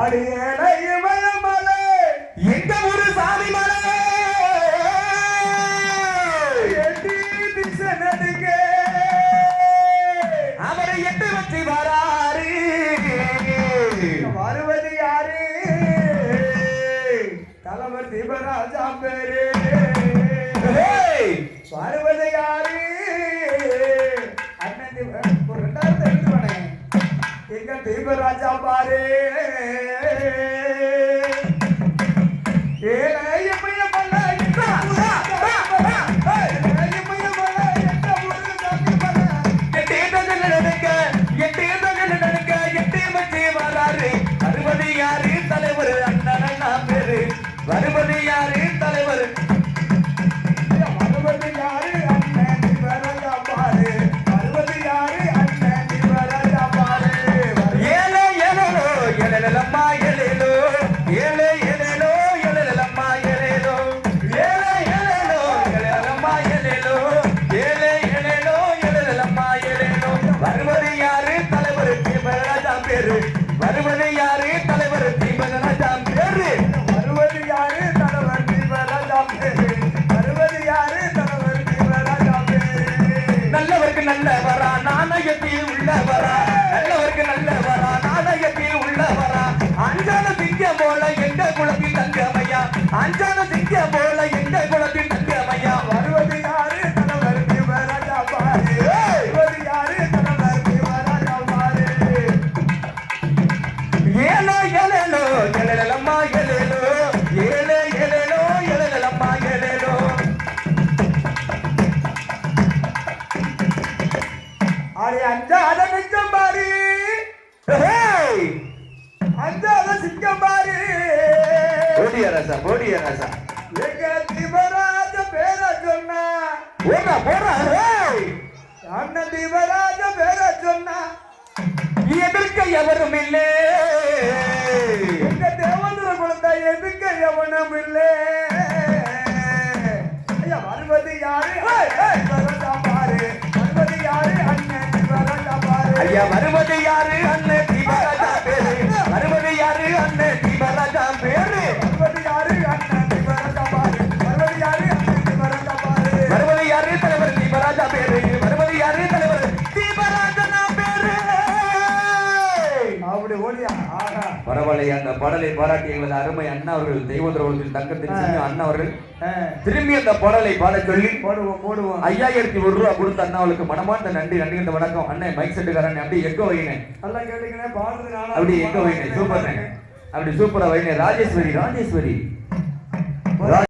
அடியேலை இமயமலை எங்க ஊரு சாமி மலை திசை நடுங்க அவரை எட்டு வச்சு வராரு வருவது யாரு? தலைவர் பேரு. வருவது யாரு? எட்டு வச்சு வராரு. வருவது சிங்க போல எங்க குளத்தில் தங்கமையா? அஞ்சான சிங்க போல எங்க குளத்தில் தங்கமையா? வருவது யாரு? தலைவர் தீபராஜா பாரு வருவது யாரு? தலைவர் தீபராஜா பாரு ஏழோ ஏழோ எழலம்மா எழலோ ஏழு ஏழோ எழலம்மா எழலோ ஆளே அஞ்சாத நெஞ்சம் பாரு. ஹேய்! அஞ்சாத சிங்கம் பாரு. போடியா ராசா போடியா ராசா. எங்க தீபராஜ பேர சொன்னா. போடா போடா ஹேய்! அண்ணன் தீபராஜ பேர சொன்னா. எதிர்க்க எவரும் இல்லை. எங்க தேவந்திர குழந்தை எதுக்க எவனும் இல்லை. ஐயா வருவது யாரு? அப்படி ஓடியா ஆஹா பரவாயில்லை அந்த பாடலை பாராட்டி எங்களது அருமை அண்ணா அவர்கள் தெய்வந்திரவர்கள் தங்கத்தின் அண்ணா அவர்கள் திரும்பி அந்த பாடலை பாட சொல்லி போடுவோம் போடுவோம். ஐயாயிரத்தி ஒரு ரூபா கொடுத்த அண்ணா அவளுக்கு மனமார்ந்த நன்றி நன்றி இந்த வணக்கம். அண்ணன் மைக் செட்டுக்காரன் எங்க வைனேன் கேட்டீங்கன்னா பாடுறது நானா அப்படி எங்க வைனேன் சூப்பர் அப்படி சூப்பரா வைனேன் ராஜேஸ்வரி ராஜேஸ்வரி.